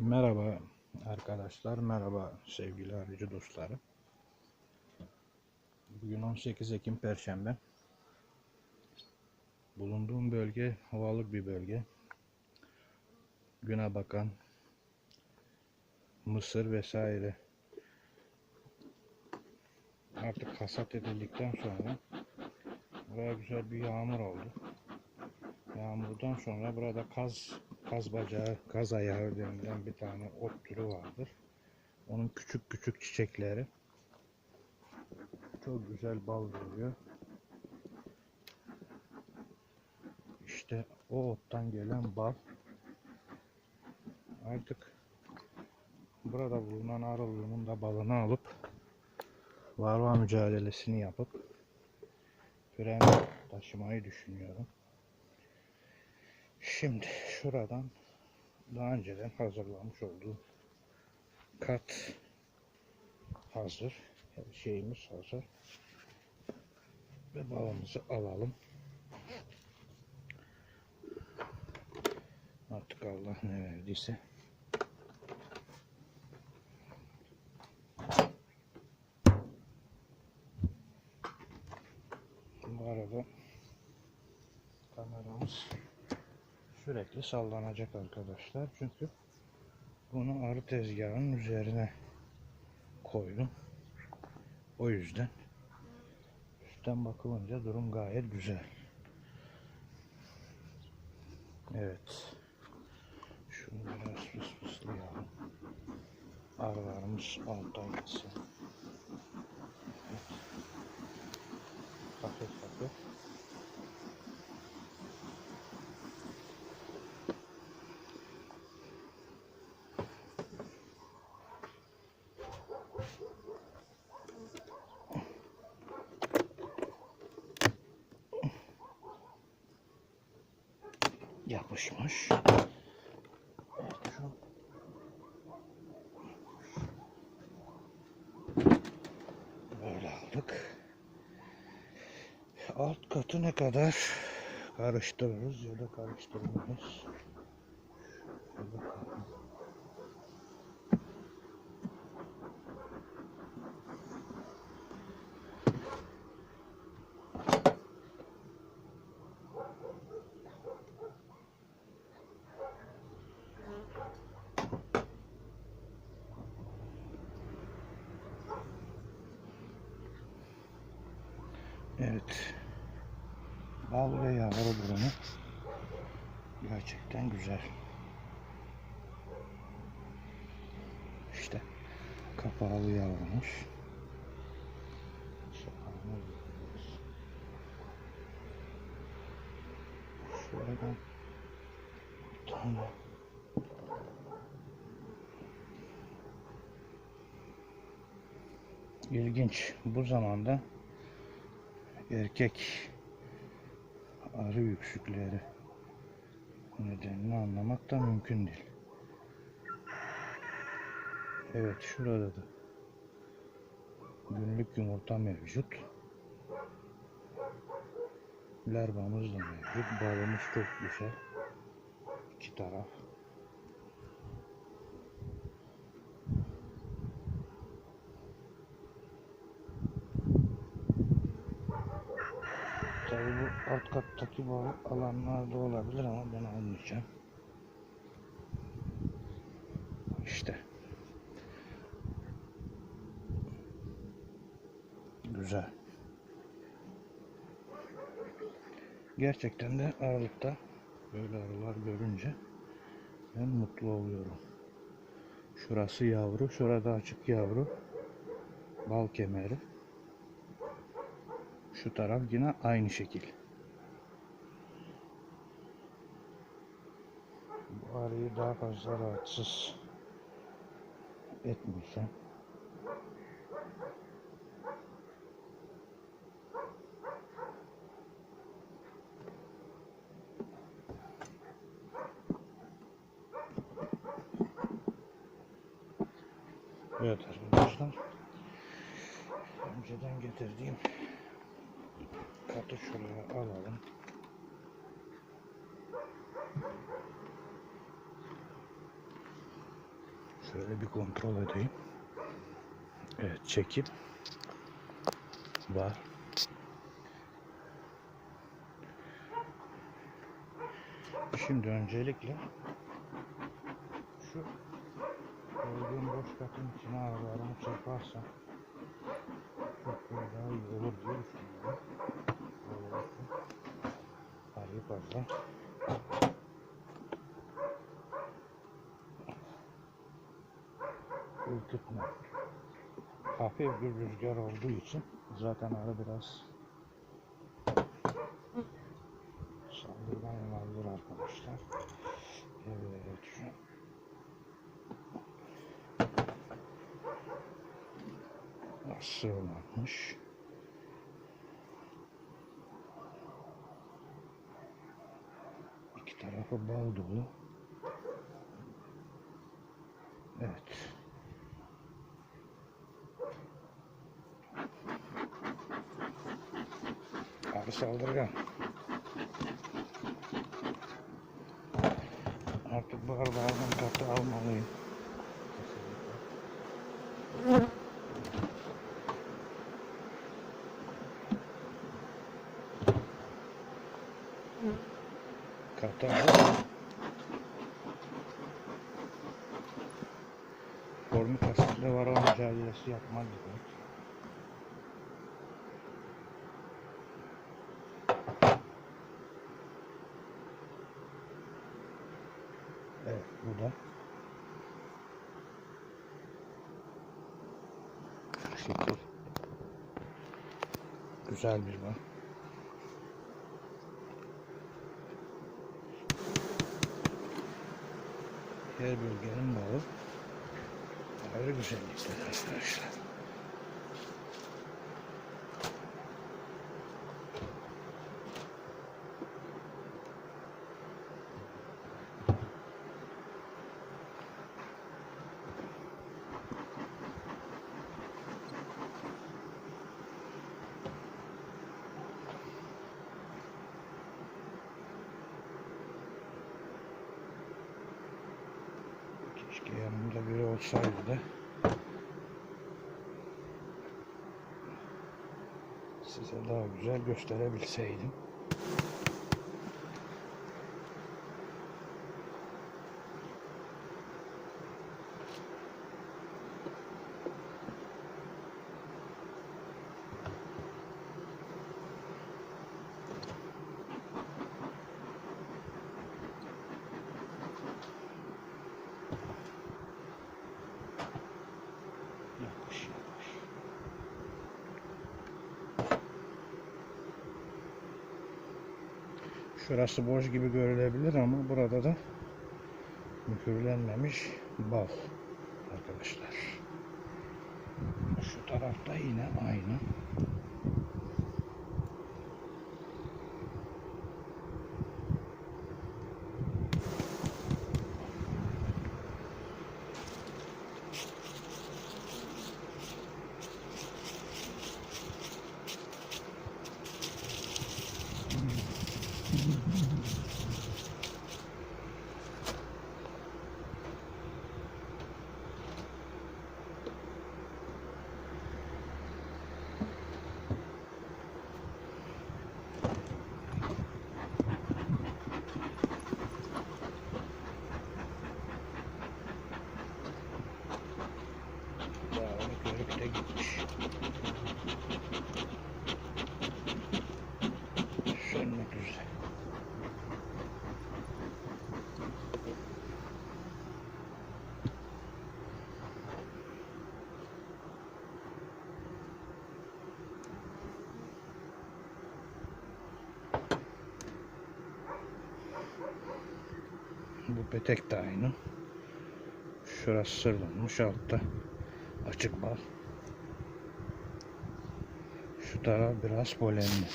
Merhaba arkadaşlar, merhaba sevgili arıcı dostları. Bugün 18 Ekim Perşembe. Bulunduğum bölge havalık bir bölge. Güne bakan mısır vesaire artık hasat edildikten sonra buraya güzel bir yağmur oldu. Yağmurdan sonra burada kaz kaz bacağı, kaz ayağı denilen bir tane ot türü vardır. Onun küçük küçük çiçekleri çok güzel bal veriyor. İşte o ottan gelen bal artık burada bulunan arılığımın da balını alıp varroa mücadelesini yapıp fren taşımayı düşünüyorum. Şimdi şuradan daha önceden hazırlamış olduğum kat hazır. Her şeyimiz hazır. Ve balımızı alalım. Artık Allah ne verdiyse. Bu arada kameramız sürekli sallanacak arkadaşlar. Çünkü bunu arı tezgahının üzerine koydum. O yüzden üstten bakılınca durum gayet güzel. Evet. Şunu biraz fıs fıslayalım. Arılarımız alttan gitsin. Evet. Hafif hafif. Yapışmış. Böyle aldık. Alt katı ne kadar karıştırırız ya da karıştırmayız. Şöyle Evet. Bal ve yavru burunu gerçekten güzel. İşte. Şapağını görüyoruz. Şuradan bir tane İlginç. Bu zamanda erkek arı yüksükleri nedenini anlamak da mümkün değil. Evet şurada da günlük yumurta mevcut. Larvamız da mevcut. Balımız çok güzel. İki taraf. Tabii bu alt kattaki balı alanlar da olabilir ama ben almayacağım. İşte. Güzel. Gerçekten de aralıkta böyle arılar görünce ben mutlu oluyorum. Şurası yavru, şurada açık yavru. Bal kemeri. Şu taraf yine aynı şekil. Arıyı daha fazla rahatsız etmeyeceğim. Evet arkadaşlar. Önceden getirdiğim katı şuraya alalım. Şöyle bir kontrol edeyim. Evet çekim var. Şimdi öncelikle şu koyduğum boş katın içine arabalarımı çırparsam çok daha iyi olur diye düşünüyorum. Harbi fazla. Ürkütme. Hafif bir rüzgar olduğu için zaten arı biraz saldırgan olabilir arkadaşlar. Evet şu sığlanmış. İki tarafı bal dolu. Evet. Arı saldırgan. Artık bu arılardan katı almalıyım. Katı al. Formik asitle var mücadelesi yapmak gibi. Evet bu da şu şekil güzel bir bal. Her bölgenin balı ayrı güzellikler arkadaşlar. Keşke yanımda biri olsaydı da size daha güzel gösterebilseydim. Şurası boş gibi görülebilir ama burada da mühürlenmemiş bal arkadaşlar. Şu tarafta yine aynı. Petek de aynı. Şurası sırlanmış altta açık bal. Şu taraf biraz polenli.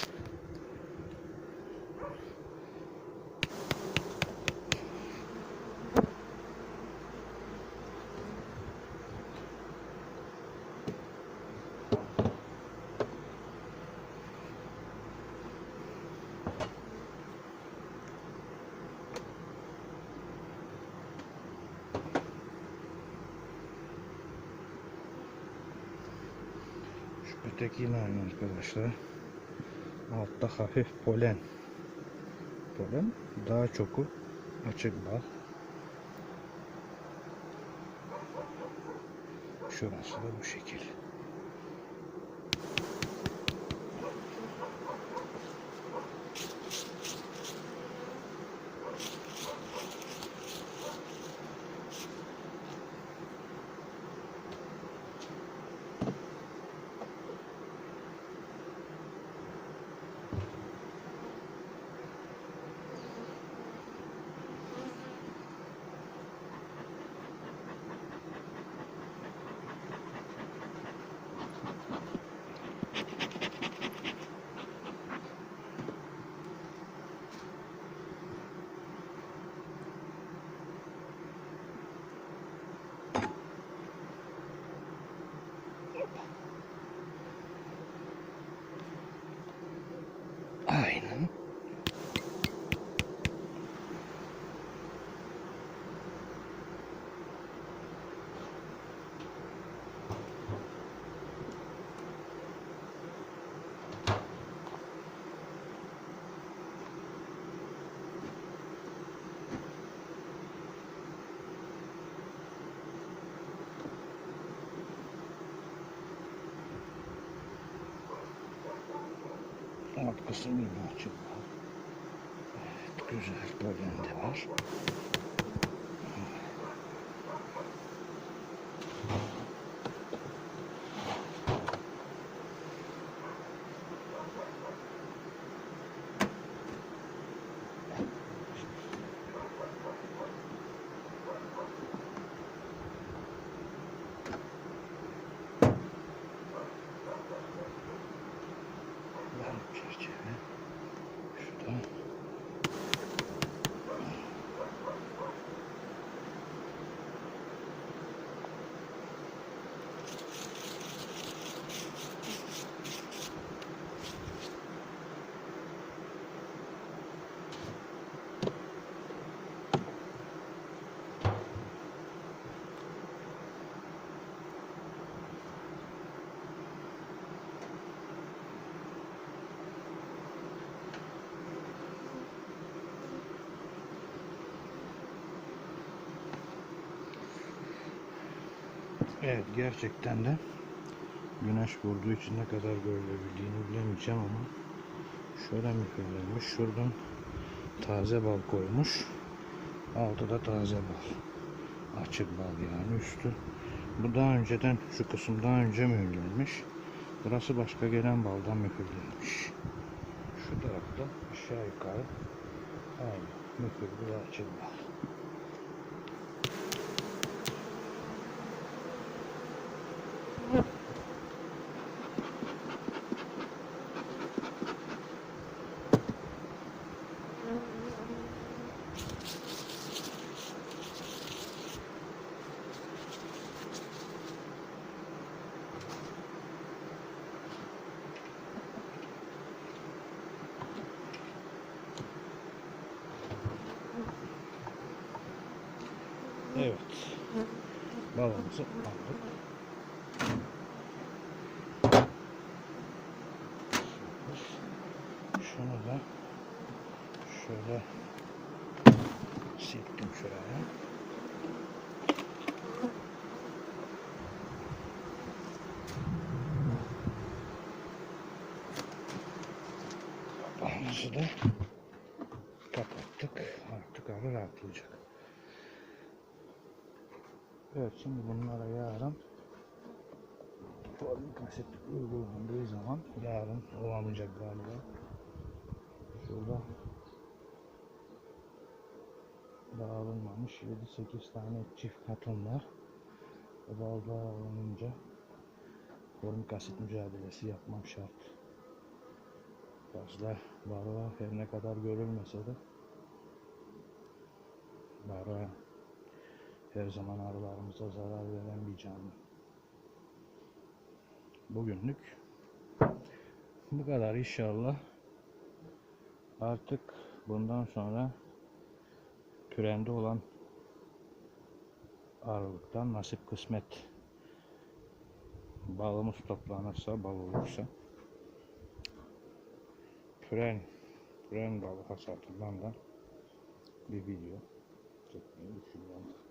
Öteki yine aynı arkadaşlar. Altta hafif polen. Polen daha çoku açık bal. Şurası da bu şekil. Alt kısım yine açık. Evet, güzel polen de var. Var çerçeve. Şurada. Evet gerçekten de güneş vurduğu için ne kadar görülebildiğini bilemeyeceğim ama şöyle mühürlenmiş. Şuradan taze bal koymuş. Altı da taze bal. Açık bal yani üstü. Bu daha önceden şu kısım daha önce mühürlenmiş. Burası başka gelen baldan mühürlenmiş. Şu tarafta aşağı yukarı aynı mühürlü ve açık bal. Evet. Balımızı aldık. Şunu da şöyle silktim şuraya. Balımızı da kapattık. Artık arı rahatlayacak. Evet şimdi bunlara yarın folik asit uygulandığı zaman yarın olamayacak galiba. Şurada dağılmamış 7-8 tane çift katın var. O bal dağılınca folik asit mücadelesi yapmam şart. Fazla varroa her ne kadar görülmese de varroa her zaman arılarımıza zarar veren bir canlı. Bugünlük bu kadar inşallah. Artık bundan sonra türende olan arılıktan nasip kısmet balımız toplanırsa, bal olursa püren, püren balı hasatından da bir video çekmeyi düşünüyorum.